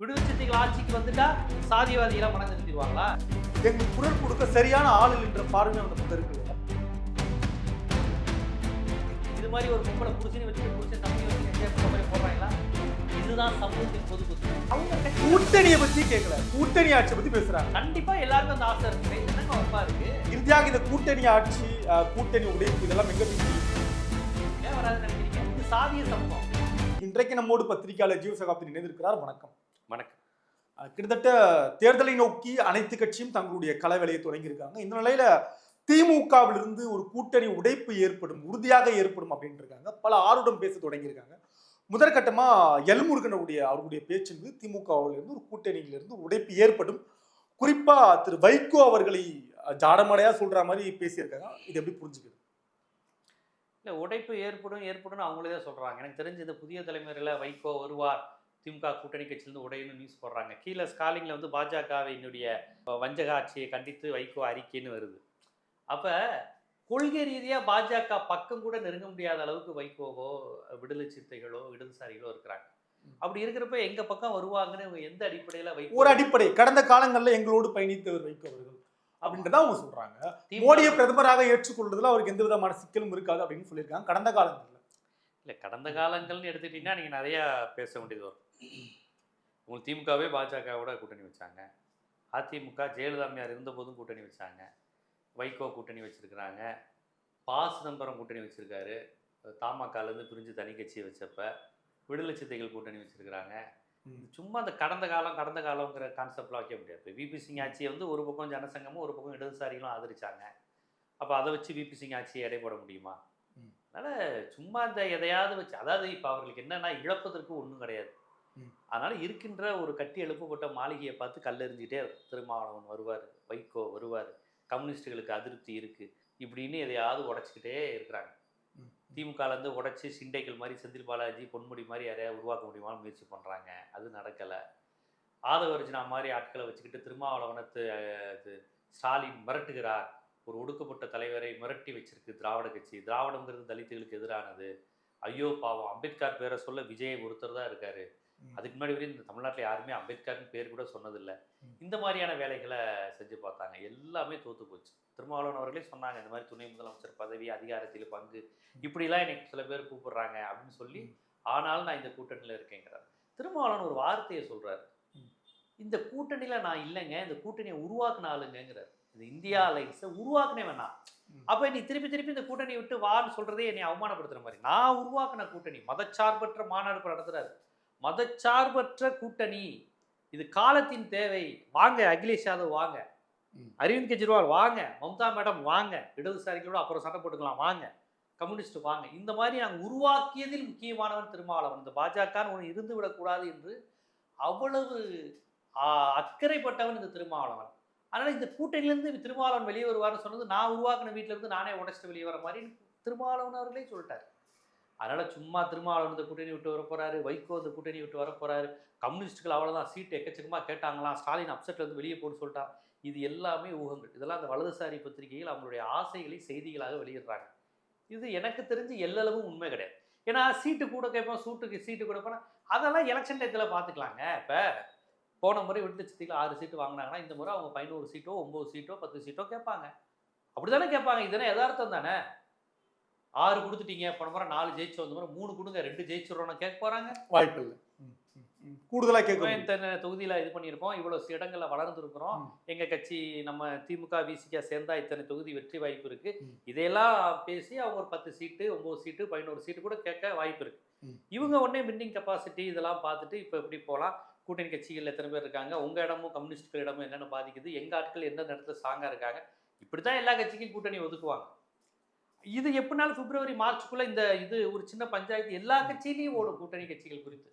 விடுதலை சிறுத்தைகள் ஆட்சிக்கு வந்துட்டா சாதியவாதிகளை மனம் நிறுத்திடுவாங்களா எங்களுக்கு குரல் கொடுக்க சரியான ஆள் என்ற பார்வை அந்த பக்கம் இருக்கு. இது மாதிரி ஒரு பொம்பளை புருஷனை வச்சுட்டு புருஷன் தம்பி வச்சு மாதிரி போடுறாங்களா? இதுதான் சமூகத்தின் பொது குத்து அவங்க கூட்டணியை பத்தி கேட்கல கூட்டணி ஆட்சியை பத்தி பேசுறாங்க. கண்டிப்பா எல்லாருக்கும் அந்த ஆசை இருக்கு என்னங்க வப்பா இருக்கு? இந்தியாவுக்கு இந்த கூட்டணி ஆட்சி கூட்டணி உடைப்பு இதெல்லாம் முடியும்? ஏன் வராதுன்னு நினைக்கிறீங்க? இது சாதிய சமூகம். இன்றைக்கு நம்மோடு பத்திரிகையாளர் ஜீவ சகாப்தி இணைந்திருக்கிறார். வணக்கம். வணக்கம். கிட்டத்தட்ட தேர்தலை நோக்கி அனைத்து கட்சியும் தங்களுடைய களவேலையை தொடங்கியிருக்காங்க. இந்த நிலையில திமுகவிலிருந்து ஒரு கூட்டணி உடைப்பு ஏற்படும் உறுதியாக ஏற்படும் அப்படின்னு இருக்காங்க பல ஆருடம் பேச தொடங்கியிருக்காங்க. முதற்கட்டமா எல்முருகனுடைய அவருடைய பேச்சு வந்து திமுகவிலிருந்து ஒரு கூட்டணியிலிருந்து உடைப்பு ஏற்படும். குறிப்பா திரு வைகோ அவர்களை ஜாடமடையா சொல்ற மாதிரி பேசியிருக்காங்க. இது எப்படி புரிஞ்சுக்கிறது இல்ல உடைப்பு ஏற்படும் ஏற்படும் அவங்களே தான் சொல்றாங்க. எனக்கு தெரிஞ்சு இந்த புதிய தலைமுறையில வைகோ வருவார். திமுக கூட்டணி கட்சியிலிருந்து உடையுன்னு நியூஸ் போடுறாங்க. கீழே ஸ்காலிங்ல வந்து பாஜகவினுடைய வஞ்சக ஆட்சியை கண்டித்து வைகோ அறிக்கைன்னு வருது. அப்ப கொள்கை ரீதியா பாஜக பக்கம் கூட நெருங்க முடியாத அளவுக்கு வைகோவோ விடுதலை சிறுத்தைகளோ இடதுசாரிகளோ இருக்கிறாங்க. அப்படி இருக்கிறப்ப எங்க பக்கம் வருவாங்கன்னு எந்த அடிப்படையில வைகோ ஒரு அடிப்படை. கடந்த காலங்கள்ல எங்களோடு பயணித்தவர் வைகோ அவர்கள் அப்படின்றத அவங்க சொல்றாங்க. மோடியை பிரதமராக ஏற்றுக்கொள்றதுல அவருக்கு எந்த விதமான சிக்கலும் இருக்காது அப்படின்னு சொல்லியிருக்காங்க. கடந்த காலங்கள்ல. இல்லை கடந்த காலங்கள்னு எடுத்துக்கிட்டிங்கன்னா நீங்கள் நிறையா பேச வேண்டியது வரும். உங்களுக்கு திமுகவே பாஜகவோட கூட்டணி வச்சாங்க. அதிமுக ஜெயலலிதாமையார் இருந்தபோதும் கூட்டணி வச்சாங்க. வைகோ கூட்டணி வச்சிருக்கிறாங்க. பா. சிதம்பரம் கூட்டணி வச்சிருக்காரு. தமாகாலேருந்து பிரிஞ்சு தனி கட்சியை வச்சப்ப விடுதலை சித்தைகள் கூட்டணி வச்சிருக்கிறாங்க. சும்மா அந்த கடந்த காலம் கடந்த காலங்கிற கான்செப்ட்லாம் வைக்க முடியாது. இப்போ விபி சிங் ஆட்சியை வந்து ஒரு பக்கம் ஜனசங்கமும் ஒரு பக்கம் இடதுசாரிகளும் ஆதரிச்சாங்க. அப்போ அதை வச்சு விபி சிங் ஆட்சியை எடை போட முடியுமா. அதனால சும்மா இந்த எதையாவது வச்சு அதாவது இப்போ அவர்களுக்கு என்னன்னா இழப்பதற்கு ஒன்றும் கிடையாது. அதனால இருக்கின்ற ஒரு கட்டி எழுப்பப்பட்ட மாளிகையை பார்த்து கல்லெறிஞ்சிட்டே திருமாவளவன் வருவார். வைகோ வருவார். கம்யூனிஸ்டுகளுக்கு அதிருப்தி இருக்கு. இப்படின்னு எதையாவது உடைச்சிக்கிட்டே இருக்கிறாங்க. திமுகலேருந்து உடைச்சி சிண்டைகள் மாதிரி செந்தில் பாலாஜி பொன்முடி மாதிரி யாரையாவது உருவாக்க முடியுமான்னு முயற்சி பண்ணுறாங்க அது நடக்கலை. ஆதவர்ஜினா மாதிரி ஆட்களை வச்சுக்கிட்டு திருமாவளவனத்து ஸ்டாலின் மிரட்டுகிறார். ஒரு ஒடுக்கப்பட்ட தலைவரை மிரட்டி வச்சிருக்கு திராவிட கட்சி. திராவிடங்கிறது தலித்துகளுக்கு எதிரானது. ஐயோ பாவம். அம்பேத்கர் பேரை சொல்ல விஜய் ஒருத்தர் தான் இருக்காரு. அதுக்கு முன்னாடி வரையும் இந்த தமிழ்நாட்டில் யாருமே அம்பேத்கர்னு பேர் கூட சொன்னதில்லை. இந்த மாதிரியான வேலைகளை செஞ்சு பார்த்தாங்க. எல்லாமே தோத்து போச்சு. திருமாவளவன் அவர்களே சொன்னாங்க இந்த மாதிரி துணை முதலமைச்சர் பதவி அதிகாரத்தில் பங்கு. இப்படிலாம் எனக்கு சில பேர் கூப்பிடுறாங்க அப்படின்னு சொல்லி ஆனாலும் நான் இந்த கூட்டணியில் இருக்கேங்கிறார். திருமாவளவன் ஒரு வார்த்தையை சொல்றாரு. ம். இந்த கூட்டணியில நான் இல்லைங்க. இந்த கூட்டணியை உருவாக்குன ஆளுங்கிறார் இந்த இந்தியா அலைன்ஸை உருவாக்குனே வேணாம். அப்ப நீ திருப்பி திருப்பி இந்த கூட்டணியை விட்டு வான்னு சொல்றதே என்னை அவமானப்படுத்துற மாதிரி. நான் உருவாக்குன கூட்டணி மதச்சார்பற்ற மாநாடு இப்ப நடத்துறாரு. மதச்சார்பற்ற கூட்டணி. இது காலத்தின் தேவை. வாங்க அகிலேஷ் யாதவ் வாங்க. அரவிந்த் கெஜ்ரிவால் வாங்க. மம்தா மேடம் வாங்க. இடதுசாரிகளோட அப்புறம் சண்டை போட்டுக்கலாம் வாங்க. கம்யூனிஸ்ட் வாங்க. இந்த மாதிரி நாங்கள் உருவாக்கியதில் முக்கியமானவன் திருமாவளவன். இந்த பாஜகன்னு ஒன்று இருந்து விடக்கூடாது என்று அவ்வளவு அக்கறைப்பட்டவன் இந்த திருமாவளவன். அதனால இந்த கூட்டணியிலேருந்து திருமாவளவன் வெளியே வருவார்னு சொன்னது நான் உருவாக்கின வீட்டில இருந்து நானே உடைச்சிட்டு வெளியே வர மாதிரி திருமாவளவன் அவர்களே சொல்லிட்டார். அதனால் சும்மா திருமாவளவன் இந்த கூட்டணி விட்டு வர போறாரு வைகோ இந்த கூட்டணி விட்டு வர போறாரு. கம்யூனிஸ்டுகள் அவ்வளோதான் சீட்டு எக்கச்சக்கமாக கேட்டாங்களாம். ஸ்டாலின் அப்செட்டில் இருந்து வெளியே போன்னு சொல்லிட்டான். இது எல்லாமே ஊகங்கள். இதெல்லாம் அந்த வலதுசாரி பத்திரிகையில் அவங்களுடைய ஆசைகளை செய்திகளாக வெளியிடுறாங்க. இது எனக்கு தெரிஞ்சு எல்லளவும் உண்மை கிடையாது. ஏன்னா சீட்டு கூட கேட்போம் சூட்டுக்கு சீட்டு கூட போனால் அதெல்லாம் எலெக்ஷன் டயத்தில் பார்த்துக்கலாங்க. இப்போ போன முறை விட்டு சித்தியில் ஆறு சீட்டு வாங்கினாங்கன்னா இந்த முறை அவங்க பதினோரு சீட்டோ ஒம்பது சீட்டோ பத்து சீட்டோ கேட்பாங்க. அப்படி தானே கேட்பாங்க இதுனா யதார்த்தம் தானே? ஆறு கொடுத்துட்டீங்க போன முறை நாலு ஜெயிச்சு வந்த முறை மூணு கொடுங்க ரெண்டு ஜெயிச்சிடறோம்னு கேட்க போகிறாங்க வாய்ப்பு இல்லை. கூடுதலா கேட்க இத்தனை தொகுதியில் இது பண்ணியிருக்கோம். இவ்வளோ இடங்களில் வளர்ந்துருக்குறோம். ம். எங்கள் கட்சி நம்ம திமுக விசிகா சேர்ந்தா இத்தனை தொகுதி வெற்றி வாய்ப்பு இருக்கு. இதையெல்லாம் பேசி அவங்க ஒரு பத்து சீட்டு ஒம்பது சீட்டு பதினோரு சீட்டு கூட கேட்க வாய்ப்பு இருக்கு. இவங்க உடனே வின்னிங் கெப்பாசிட்டி இதெல்லாம் பார்த்துட்டு இப்போ எப்படி போகலாம் கூட்டணி கட்சிகள் எத்தனை பேர் இருக்காங்க? உங்க இடமும் கம்யூனிஸ்ட்கள் இடமும் என்னென்ன பாதிக்குது? எங்க ஆட்கள் எந்த இடத்துல ஸ்ட்ராங்கா இருக்காங்க? இப்படி தான் எல்லா கட்சிக்கும் கூட்டணி ஒதுக்குவாங்க. இது எப்படினாலும் பிப்ரவரி மார்ச்சுக்குள்ள இந்த இது ஒரு சின்ன பஞ்சாயத்து எல்லா கட்சியிலையும் ஓடும். கூட்டணி கட்சிகள் குறித்து.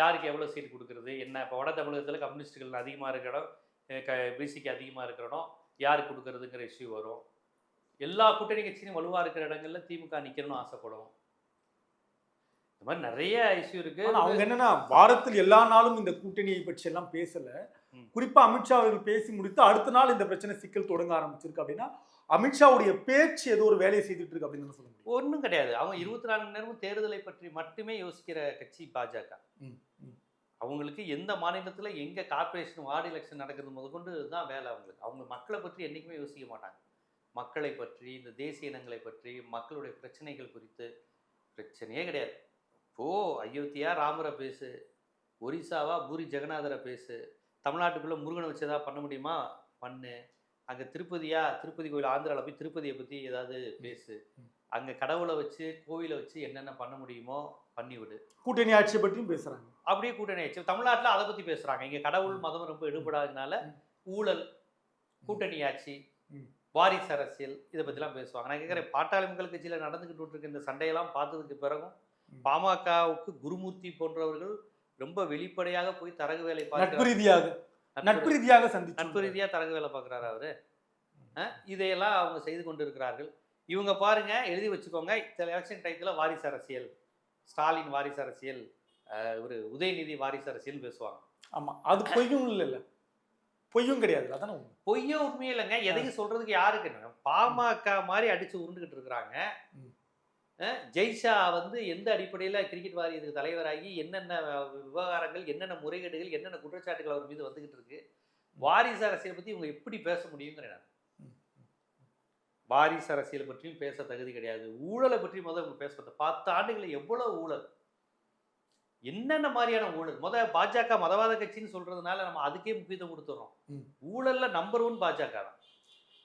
யாருக்கு எவ்வளோ சீட் கொடுக்குறது? என்ன? இப்போ வட தமிழகத்தில் கம்யூனிஸ்டுகள் அதிகமாக இருக்கிற இடம் க பிசிக்கு அதிகமாக இருக்கிற இடம் யாருக்கு கொடுக்குறதுங்கிற இஷ்யூ வரும். எல்லா கூட்டணி கட்சியும் வலுவாக இருக்கிற இடங்கள்ல திமுக நிற்கணும்னு ஆசைப்படும். இந்த மாதிரி நிறைய இஷ்யூ இருக்கு. அவங்க என்னன்னா வாரத்தில் எல்லா நாளும் இந்த கூட்டணியை பற்றி எல்லாம் பேசல. குறிப்பா அமித்ஷா அவர்கள் பேசி முடித்து அடுத்த நாள் இந்த பிரச்சனை சிக்கல் தொடங்க ஆரம்பிச்சிருக்கு அப்படின்னா அமித்ஷாவுடைய பேச்சு ஏதோ ஒரு வேலையை செய்துட்டு இருக்கு அப்படின்னு சொல்ல முடியும். ஒன்றும் கிடையாது. அவங்க இருபத்தி நாலு மணி நேரமும் தேர்தலை பற்றி மட்டுமே யோசிக்கிற கட்சி பாஜக. அவங்களுக்கு எந்த மாநிலத்தில் எங்கே கார்ப்பரேஷன் வார்டு எலெக்ஷன் நடக்கிறது முதற்கொண்டு தான் வேலை அவங்களுக்கு. அவங்க மக்களை பற்றி என்றைக்குமே யோசிக்க மாட்டாங்க. மக்களை பற்றி இந்த தேசிய இனங்களை பற்றி மக்களுடைய பிரச்சனைகள் குறித்து பிரச்சனையே கிடையாது. இப்போ அயோத்தியா ராமரை பேசு ஒரிசாவா பூரி ஜெகநாதரை பேசு தமிழ்நாட்டுக்குள்ளே முருகனை வச்சு ஏதாவது பண்ண முடியுமா? பண்ணு. அங்கே திருப்பதியா? திருப்பதி கோயில் ஆந்திராவில் போய் திருப்பதியை பற்றி ஏதாவது பேசு. அங்கே கடவுளை வச்சு கோவிலை வச்சு என்னென்ன பண்ண முடியுமோ பண்ணிவிடு கூட்டணி ஆட்சியை பற்றியும் பேசுறாங்க. அப்படியே கூட்டணி ஆச்சு தமிழ்நாட்டில் அதை பற்றி பேசுகிறாங்க இங்கே கடவுள் மதம் ரொம்ப எடுபடாததுனால. ஊழல் கூட்டணி ஆட்சி. வாரிசு அரசியல் இதை பற்றிலாம் பேசுவாங்க. நான் கேட்குறேன் பாட்டாளி மக்கள் கட்சியில் நடந்துக்கிட்டு இருக்க இந்த சண்டையெல்லாம் பார்த்ததுக்கு பிறகும். பாமகவுக்கு குருமூர்த்தி போன்றவர்கள் ரொம்ப வெளிப்படையாக போய் தரகு வேலை பார்க்கிறார் ரீதியாக. நட்பு ரீதியாக சந்திச்சு நட்பு ரீதியாக தரகு வேலை பார்க்குறாரு அவரு. இதையெல்லாம் அவங்க செய்து கொண்டு இருக்கிறார்கள் இவங்க பாருங்க எழுதி வச்சுக்கோங்க. இந்த எலெக்ஷன் டயத்தில் வாரிசு அரசியல் ஸ்டாலின் வாரிசு அரசியல் ஒரு உதயநிதி வாரிசு அரசியல் பேசுவாங்க. ஆமா அது பொய்யும் இல்ல இல்ல பொய்யும் கிடையாது அதானே பொய்யும் உண்மையும் இல்லைங்க. எதையும் சொல்றதுக்கு யாருக்கு? பாமக மாதிரி அடிச்சு உருண்டுகிட்டு இருக்கிறாங்க. ஜெய்ஷா வந்து எந்த அடிப்படையில் கிரிக்கெட் வாரியத்துக்கு தலைவராகி என்னென்ன விவகாரங்கள் என்னென்ன முறைகேடுகள் என்னென்ன குற்றச்சாட்டுகள் அவர் மீது வந்துகிட்டு இருக்கு வாரிசு அரசியலை பத்தி இவங்க எப்படி பேச முடியுங்கிறேன் நான். வாரிசு அரசியல் பற்றியும் பேச தகுதி கிடையாது. ஊழலை பற்றி முதல் இவங்க பேச பத்து ஆண்டுகளில் எவ்வளவு ஊழல்? என்னென்ன மாதிரியான ஊழல்? முத பாஜக மதவாத கட்சின்னு சொல்றதுனால நம்ம அதுக்கே முக்கியத்துவம் கொடுத்துறோம். ஊழல்ல நம்பர் ஒன் பாஜக தான்.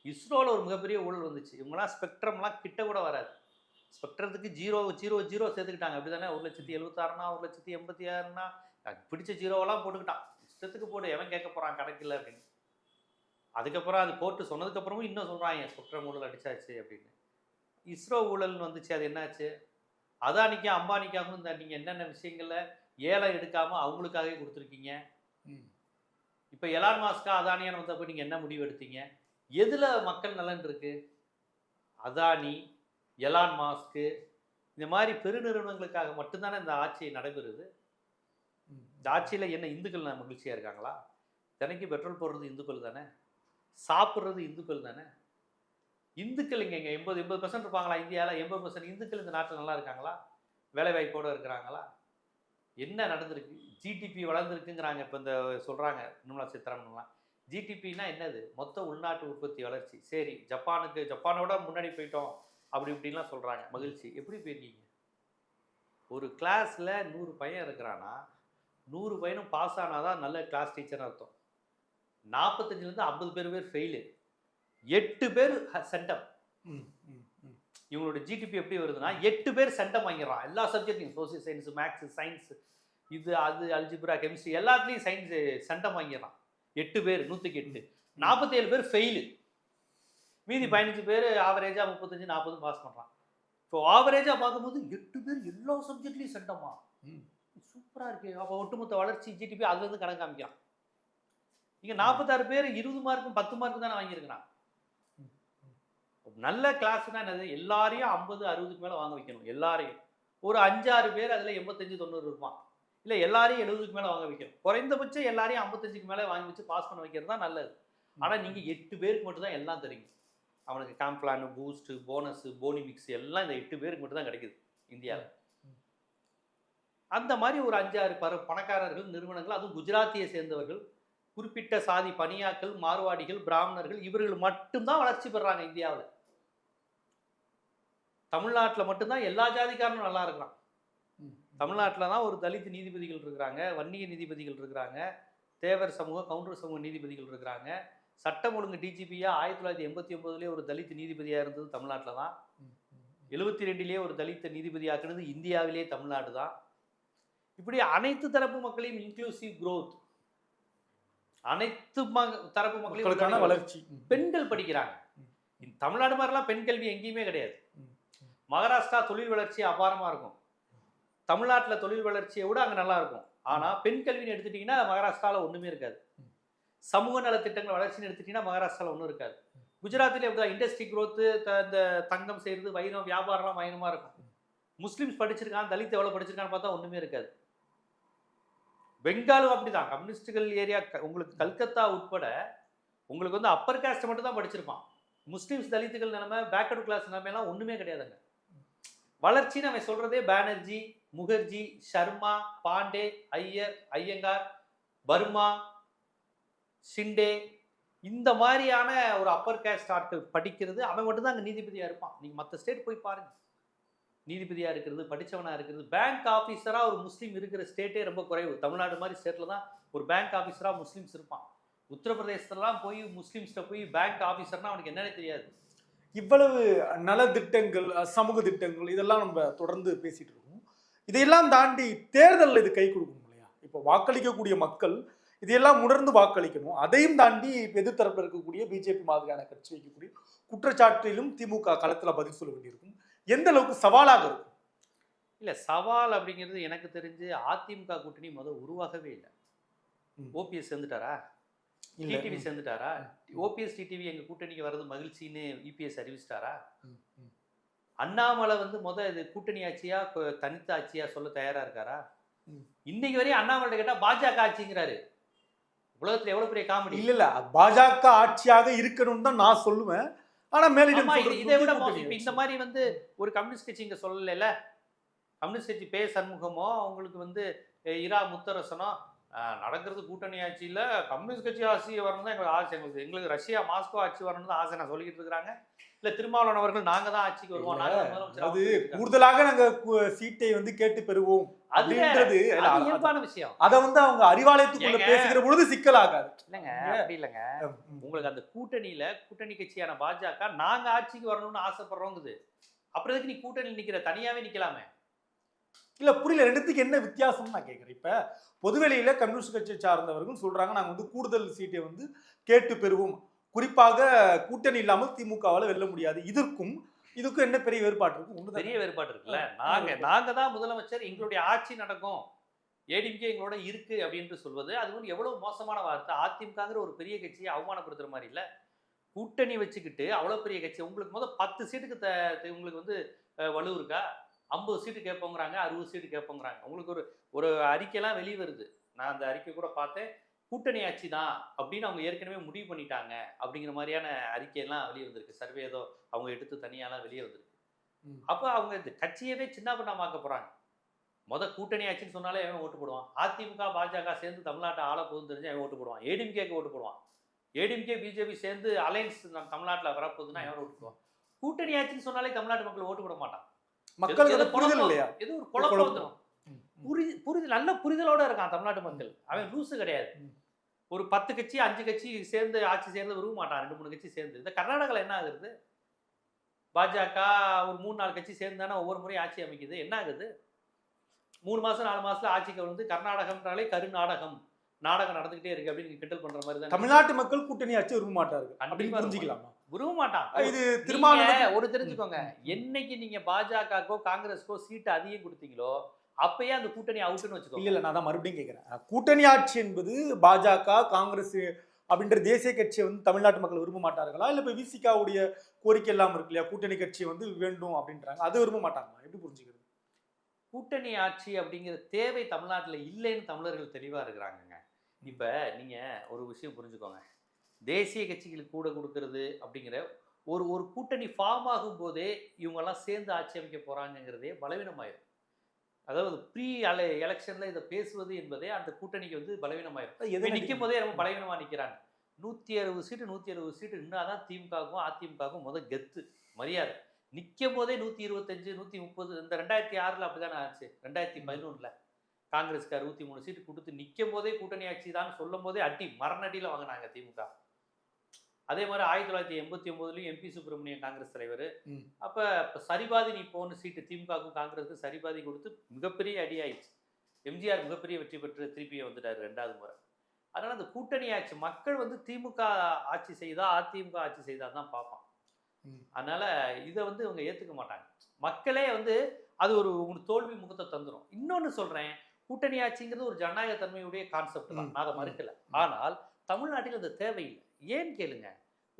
இஸ்ரோல ஒரு மிகப்பெரிய ஊழல் வந்துச்சு. இவங்கலாம் ஸ்பெக்ட்ரம்லாம் கிட்ட கூட வராது. ஸ்பெக்ட்ரத்துக்கு ஜீரோ ஜீரோ ஜீரோ சேர்த்துக்கிட்டாங்க. அப்படிதானே? ஒரு லட்சத்தி எழுபத்தாறுனா ஒரு லட்சத்தி எண்பத்தி ஆறுனா பிடிச்ச ஜீரோவெல்லாம் போட்டுக்கிட்டான். இஷ்டத்துக்கு போடு எவன் கேட்க போறான் கணக்கில்லை அப்படின்னு. அதுக்கப்புறம் அது கோர்ட்டு சொன்னதுக்கப்புறமும் இன்னும் சொல்றாங்க ஸ்பெக்ட்ரம் ஊழல் அடிச்சாச்சு? அப்படின்னு. இஸ்ரோ ஊழல்னு வந்துச்சு அது என்னாச்சு? அதானிக்கும் அம்பானிக்காகவும் இந்த நீங்கள் என்னென்ன விஷயங்கள்ல ஏலம் எடுக்காம அவங்களுக்காகவே கொடுத்துருக்கீங்க. இப்போ எலான் மாஸ்கா அதானியான வந்தப்போ நீங்கள் என்ன முடிவு எடுத்தீங்க? எதில் மக்கள் நலன் இருக்கு? அதானி எலான் மாஸ்க்கு இந்த மாதிரி பெருநிறுவனங்களுக்காக மட்டும்தானே இந்த ஆட்சி நடைபெறுது? இந்த ஆட்சியில் என்ன இந்துக்கள் மகிழ்ச்சியாக இருக்காங்களா? தினைக்கு பெட்ரோல் போடுறது இந்துக்கள் தானே? சாப்பிட்றது இந்துக்கள் தானே? இந்துக்கள் இங்கே இங்கே எண்பது எண்பது பர்சன்ட் இருப்பாங்களா இந்தியாவில் எண்பது பர்சன்ட் இந்துக்கள் இந்த நாட்டில் நல்லா இருக்காங்களா? வேலைவாய்ப்போடு இருக்கிறாங்களா? என்ன நடந்திருக்கு? ஜிடிபி வளர்ந்துருக்குங்கிறாங்க இப்போ இந்த சொல்கிறாங்க நிர்மலா சீதாராமன்லாம். ஜிடிபினா என்னது? மொத்த உள்நாட்டு உற்பத்தி வளர்ச்சி. சரி ஜப்பானுக்கு ஜப்பானோட முன்னாடி போயிட்டோம். அப்படி இப்படின்லாம் சொல்கிறாங்க மகிழ்ச்சி. எப்படி போயிருக்கீங்க? ஒரு கிளாஸில் நூறு பையன் இருக்கிறான்னா நூறு பையனும் பாஸ் ஆனாதான் நல்ல கிளாஸ் டீச்சர்னு அர்த்தம். நாற்பத்தஞ்சிலேருந்து ஐம்பது பேர் பேர் ஃபெயிலு எட்டு பேர் சென்டம். இவங்களோட ஜிடிபி எப்படி வருதுன்னா எட்டு பேர் சென்டம் வாங்கிடுறான். எல்லா சப்ஜெக்ட்லையும் சோசியல் சயின்ஸ் மேக்ஸ் சயின்ஸ் இது அது அல்ஜிப்ரா கெமிஸ்ட்ரி எல்லாத்துலேயும் சயின்ஸ் சென்டம் வாங்கிடுறான். எட்டு பேர் நூற்றுக்கு எட்டு. நாற்பத்தேழு பேர் ஃபெயிலு மீதி பதினஞ்சு பேர் ஆவரேஜாக முப்பத்தஞ்சு நாற்பது பாஸ் பண்ணுறான் இப்போ ஆவரேஜாக பார்க்கும்போது எட்டு பேர் எல்லா சப்ஜெக்ட்லையும் சென்டமா. சூப்பராக இருக்கு. அப்போ ஒட்டுமொத்த வளர்ச்சி ஜிடிபி அதுலேருந்து கணக்கு காமிக்கிறான். இங்கே நாற்பத்தாறு பேர் இருபது மார்க்கும் பத்து மார்க்கு தானே வாங்கியிருக்கிறான். நல்ல கிளாஸ்னா என்னது? எல்லாரையும் ஐம்பது அறுபதுக்கு மேலே வாங்க வைக்கணும். எல்லாரையும். ஒரு அஞ்சாறு பேர் அதில் எண்பத்தஞ்சு தொண்ணூறு இருப்பான். இல்லை எல்லாரையும் எழுபதுக்கு மேலே வாங்க வைக்கணும். குறைந்தபட்சம் எல்லாரையும் ஐம்பத்தஞ்சுக்கு மேலே வாங்கி வச்சு பாஸ் பண்ண வைக்கிறது தான் நல்லது. ஆனால் நீங்கள் எட்டு பேருக்கு மட்டும் தான் எல்லாம் தரீங்க அவனுக்கு காம்ப்ளானு பூஸ்ட்டு போனஸு போனி மிக்ஸ் எல்லாம் இந்த எட்டு பேருக்கு மட்டும் தான் கிடைக்குது இந்தியாவில் அந்த மாதிரி ஒரு அஞ்சாறு பர பணக்காரர்கள் நிறுவனங்கள் அதுவும் குஜராத்தியை சேர்ந்தவர்கள் குறிப்பிட்ட சாதி பணியாக்கள் மார்வாடிகள் பிராமணர்கள் இவர்கள் மட்டும்தான் வளர்ச்சி பெறாங்க இந்தியாவில். தமிழ்நாட்டில் மட்டும்தான் எல்லா ஜாதிக்காரனும் நல்லா இருக்கிறான். தமிழ்நாட்டில் தான் ஒரு தலித் நீதிபதிகள் இருக்கிறாங்க வன்னிய நீதிபதிகள் இருக்கிறாங்க தேவர் சமூக கவுண்டர் சமூக நீதிபதிகள் இருக்கிறாங்க. சட்டம் ஒழுங்கு டிஜிபியா ஆயிரத்தி தொள்ளாயிரத்தி எண்பத்தி ஒன்பதுலேயே ஒரு தலித் நீதிபதியாக இருந்தது தமிழ்நாட்டில் தான். எழுபத்தி ரெண்டுலேயே ஒரு தலித்த நீதிபதியாக்குனது இந்தியாவிலே தமிழ்நாடு தான் இப்படி அனைத்து தரப்பு மக்களையும் இன்க்ளூசிவ் growth அனைத்து ம தரப்பு மக்களுக்கான வளர்ச்சி. பெண்கள் படிக்கிறாங்க தமிழ்நாடு மாதிரிலாம் பெண் கல்வி எங்கேயுமே கிடையாது. மகாராஷ்டிரா தொழில் வளர்ச்சி அபாரமா இருக்கும் தமிழ்நாட்டில் தொழில் வளர்ச்சியை விட அங்கே நல்லா இருக்கும் ஆனா பெண் கல்வின்னு எடுத்துட்டீங்கன்னா மகாராஷ்டிராவில் ஒண்ணுமே இருக்காது. சமூக நலத்திட்டங்கள் வளர்ச்சின்னு எடுத்துட்டீங்கன்னா மகாராஷ்டிராவில் ஒன்றும் இருக்காது. குஜராத்தில் எப்படி இண்டஸ்ட்ரி குரோத்து இந்த தங்கம் செய்கிறது வைரம் வியாபாரம்லாம் பயணமாக இருக்கும். முஸ்லீம்ஸ் படிச்சிருக்கான் தலித் எவ்வளோ படிச்சிருக்கான்னு பார்த்தா ஒன்றுமே இருக்காது. பெங்காலும் அப்படிதான். கம்யூனிஸ்டுகள் ஏரியா உங்களுக்கு கல்கத்தா உட்பட உங்களுக்கு வந்து அப்பர் காஸ்ட் மட்டும் தான் படிச்சிருப்பான். முஸ்லீம்ஸ் தலித்துகள் நிலைமை பேக்வர்டு கிளாஸ் நிலைமையெல்லாம் ஒன்றுமே கிடையாதுங்க. வளர்ச்சின்னு அவன் சொல்கிறதே பானர்ஜி முகர்ஜி சர்மா பாண்டே ஐயர் ஐயங்கார் பர்மா ஷிண்டே இந்த மாதிரியான ஒரு அப்பர் கேஸ்ட் ஆட்கள் படிக்கிறது அவன் மட்டும்தான் அங்கே நீதிபதியாக இருப்பான். நீங்கள் மற்ற ஸ்டேட் போய் பாருங்க. நீதிபதியாக இருக்கிறது படித்தவனாக இருக்கிறது பேங்க் ஆஃபீஸராக ஒரு முஸ்லீம் இருக்கிற ஸ்டேட்டே ரொம்ப குறைவு. தமிழ்நாடு மாதிரி ஸ்டேட்டில் தான் ஒரு பேங்க் ஆஃபீஸராக முஸ்லீம்ஸ் இருப்பான். உத்தரப்பிரதேசத்துலலாம் போய் முஸ்லீம்ஸ்கிட்ட போய் பேங்க் ஆஃபீஸர்னா அவனுக்கு என்னன்னே தெரியாது. இவ்வளவு நலத்திட்டங்கள் சமூக திட்டங்கள் இதெல்லாம் நம்ம தொடர்ந்து பேசிட்டு இருக்கோம். இதையெல்லாம் தாண்டி தேர்தலில் இது கை கொடுக்கும் இல்லையா? இப்போ வாக்களிக்கக்கூடிய மக்கள் இதையெல்லாம் உணர்ந்து வாக்களிக்கணும் அதையும் தாண்டி எதிர்த்தரப்பில் இருக்கக்கூடிய பிஜேபி மாதிரியான கட்சி வைக்கக்கூடிய குற்றச்சாட்டிலும் திமுக களத்தில் பதில் சொல்ல வேண்டியிருக்கும் எந்த அளவுக்கு சவாலாக இருக்கும் இல்லை சவால் அப்படிங்கிறது எனக்கு தெரிஞ்சு அதிமுக கூட்டணி முதல் உருவாகவே இல்லை. ஓபிஎஸ் சேர்ந்துட்டாரா. டிடிவி சேர்ந்துட்டாரா. ஓபிஎஸ் டிடிவி எங்க கூட்டணிக்கு வர்றது மகிழ்ச்சின்னு இபிஎஸ் அறிவிச்சிட்டாரா. அண்ணாமலை வந்து முத இது கூட்டணி ஆட்சியா தனித்த ஆட்சியா சொல்ல தயாரா இருக்காரா. இன்னைக்கு வரையும் அண்ணாமலை கேட்டா பாஜக ஆட்சிங்கிறாரு உலகத்துல எவ்வளவு பெரிய காமெடி இல்ல இல்ல. பாஜக ஆட்சியாக இருக்கணும்னு தான் நான் சொல்லுவேன். ஆனா மேலிடம் இது விட இந்த மாதிரி வந்து ஒரு கம்யூனிஸ்ட் கட்சி இங்க சொல்லல கம்யூனிஸ்ட் கட்சி பே சண்முகமோ அவங்களுக்கு வந்து இரா முத்தரசனோ நடக்கிறது கூட்டணி ஆட்சியில கம்யூனிஸ்ட் கட்சி ஆட்சி வரணும் தான் எங்களுக்கு ஆசை எங்களுக்கு எங்களுக்கு ரஷ்யா மாஸ்கோ ஆட்சி வரணும் தான் ஆசை நான் சொல்லிக்கிட்டு இருக்கிறாங்க. இல்ல திருமாவளவன் அவர்கள் நாங்க தான் ஆட்சிக்கு வருவோம். நாங்க தான் முதலமைச்சர் அது கூடுதலாக நாங்க கு- சீட்டை வந்து கேட்டு பெறுவோம். அப்படின்றது இயல்பான விஷயம். அத வந்து அவங்க அறிவாலயத்துக்குள்ள? பேசுகிற பொழுது சிக்கலாகாது இல்லைங்க அப்படி இல்லைங்க. உங்களுக்கு அந்த கூட்டணியில கூட்டணி கட்சியான பாஜக நாங்க ஆட்சிக்கு வரணும்னு ஆசைப்படுறோங்குது. அப்புறம் எதுக்கு நீ கூட்டணியில் நிக்கிற? தனியாவே நிக்கலாமே. இல்ல புரியல. ரெண்டுத்துக்கு என்ன வித்தியாசம் நான் கேக்குறேன். இப்ப பொதுவெளியில கம்யூனிஸ்ட் கட்சியை சார்ந்தவர்கள் சொல்றாங்க நாங்க வந்து கூடுதல் சீட்டை வந்து கேட்டு பெறுவோம். குறிப்பாக கூட்டணி இல்லாமல் திமுகவால வெல்ல முடியாது. இதற்கும் இதுக்கும் என்ன பெரிய வேறுபாடு இருக்கு ஒண்ணுதான். பெரிய வேறுபாடு இருக்குல்ல. ஆ, நாங்க வேறுபாடு. நாங்க தான் முதலமைச்சர் எங்களுடைய ஆட்சி நடக்கும். ஏடிஎம்கே எங்களோட இருக்கு அப்படின்னு சொல்வது அது வந்து எவ்வளவு மோசமான வார்த்தை. அதிமுகங்கிற ஒரு பெரிய கட்சியை அவமானப்படுத்துற மாதிரி இல்ல. கூட்டணி வச்சுக்கிட்டு அவ்வளவு பெரிய கட்சி. உங்களுக்கு முதல் பத்து சீட்டுக்கு த உங்களுக்கு வந்து வலு இருக்கா? ஐம்பது சீட்டு கேட்போங்கிறாங்க அறுபது சீட்டு கேட்போங்கிறாங்க. உங்களுக்கு ஒரு ஒரு அறிக்கையெல்லாம் வெளியே வருது. நான் அந்த அறிக்கை கூட பார்த்தேன். கூட்டணி ஆட்சி தான் அப்படின்னு அவங்க ஏற்கனவே முடிவு பண்ணிட்டாங்க அப்படிங்கிற மாதிரியான அறிக்கையெல்லாம் வெளியே வந்திருக்கு. சர்வே ஏதோ அவங்க எடுத்து தனியாலாம் வெளியே வந்திருக்கு. அப்போ அவங்க இந்த கட்சியவே சின்ன பண்ணாமாக்க போறாங்க. முத கூட்டணி ஆட்சின்னு சொன்னாலே அவன் ஓட்டு போடுவான். அதிமுக பாஜக சேர்ந்து தமிழ்நாட்டை ஆள போகுதுன்னு தெரிஞ்சு அவன் ஓட்டு போடுவான். ஏடிஎம்கேக்கு ஓட்டு போடுவான். ஏடிஎம்கே பிஜேபி சேர்ந்து அலையன்ஸ் தமிழ்நாட்டில் வரப்போகுதுன்னா அவன் ஓட்டு போடுவான்? கூட்டணி ஆட்சின்னு சொன்னாலே தமிழ்நாட்டு மக்கள் ஓட்டு போட மாட்டான் மக்களுக்கு புரிதல் இல்லையா? ஏதோ ஒரு குழப்பம். வந்துடும். புரி புரிதல் நல்ல புரிதலோட இருக்கான் தமிழ்நாட்டு மக்கள். அவன் லூசு கிடையாது. ஒரு பத்து கட்சி அஞ்சு கட்சி சேர்ந்து ஆட்சி சேர்ந்து விரும்ப மாட்டான். ரெண்டு மூணு கட்சி சேர்ந்து. இந்த கர்நாடகாவில் என்ன ஆகுது பாஜக ஒரு மூணு நாலு கட்சி சேர்ந்து தானே ஒவ்வொரு முறையும் ஆட்சி அமைக்குது. என்ன ஆகுது? மூணு மாசம் நாலு மாசத்துல ஆட்சிக்கு வந்து கர்நாடகம்ன்றாலே கருநாடகம். நாடகம் நடந்துகிட்டே இருக்கு அப்படின்னு கிண்டல் பண்ற மாதிரி தான் தமிழ்நாட்டு மக்கள் கூட்டணி ஆட்சி விரும்ப கண்டிப்பா அப்படின்னு புரிஞ்சுக்கலாமா? விரும்ப மாட்டான் இது திருமாவளவன் ஒரு தெரிஞ்சுக்கோங்க. என்னைக்கு நீங்க பாஜகக்கோ காங்கிரஸ்க்கோ சீட்டு அதிகம் கொடுத்தீங்களோ அப்பயே அந்த கூட்டணி அவுட்டுன்னு இல்ல வச்சுக்கோங்க. இல்ல நான் தான் மறுபடியும் கேட்கிறேன் கூட்டணி ஆட்சி என்பது பாஜக காங்கிரஸ் அப்படின்ற தேசிய கட்சியை வந்து தமிழ்நாட்டு மக்கள் விரும்ப மாட்டார்களா? இல்ல இப்ப விசிகாவுடைய கோரிக்கை எல்லாம் இருக்கு இல்லையா? கூட்டணி கட்சி வந்து வேண்டும் அப்படின்றாங்க. அது விரும்ப மாட்டாங்களா? எப்படி புரிஞ்சுக்கிறது? கூட்டணி ஆட்சி அப்படிங்கிற தேவை தமிழ்நாட்டுல இல்லைன்னு தமிழர்கள் தெளிவா இருக்கிறாங்கங்க. இப்ப நீங்க ஒரு விஷயம் புரிஞ்சுக்கோங்க. தேசிய கட்சிகளுக்கு கூட கொடுக்கறது அப்படிங்கிற ஒரு ஒரு கூட்டணி ஃபார்ம் ஆகும் போதே இவங்கெல்லாம் சேர்ந்து ஆட்சி அமைக்க போறாங்கங்கிறதே பலவீனமாயிரும். அதாவது ப்ரீ அலை எலெக்ஷன்ல இதை பேசுவது என்பதே அந்த கூட்டணிக்கு வந்து இவன் நிற்கும் போதே ரொம்ப பலவீனமா நிக்கிறாங்க. நூத்தி அறுபது சீட்டு நூத்தி அறுபது சீட்டு இன்னும் திமுகவுக்கும் அதிமுகவுக்கும் முத கெத்து மரியாதை. நிற்கும் போதே நூத்தி இருபத்தஞ்சு நூத்தி முப்பது இந்த ரெண்டாயிரத்தி ஆறுல அப்படிதானே ஆச்சு. ரெண்டாயிரத்தி பதினொன்றுல காங்கிரஸ்க்கு அறுபத்தி மூணு சீட்டு கொடுத்து நிற்கும் போதே கூட்டணி ஆட்சி தான் சொல்லும் போதே அடி மரணடியில வாங்கினாங்க திமுக. அதே மாதிரி ஆயிரத்தி தொள்ளாயிரத்தி எண்பத்தி ஒன்பதுலயும் எம்பி சுப்பிரமணியம் காங்கிரஸ் தலைவர். அப்ப இப்ப சரிபாதி நீ போன சீட்டு திமுகவுக்கும் காங்கிரஸுக்கும் சரிபாதி கொடுத்து மிகப்பெரிய அடி ஆயிடுச்சு. எம்ஜிஆர் மிகப்பெரிய வெற்றி பெற்று திருப்பி வந்துட்டாரு ரெண்டாவது முறை. அதனால அந்த கூட்டணி ஆட்சி மக்கள் வந்து திமுக ஆட்சி செய்தா அதிமுக ஆட்சி செய்தா தான் பார்ப்பான். அதனால இதை வந்து இவங்க ஏத்துக்க மாட்டாங்க. மக்களே வந்து அது ஒரு உங்களுக்கு தோல்வி முகத்தை தந்துரும். இன்னொன்னு சொல்றேன். கூட்டணி ஆட்சிங்கிறது ஒரு ஜனநாயக தன்மையுடைய கான்செப்ட் தான். நான் அதை மறுக்கல. ஆனால் தமிழ்நாட்டில் அது தேவையில்லை. ஏன் கேளுங்க?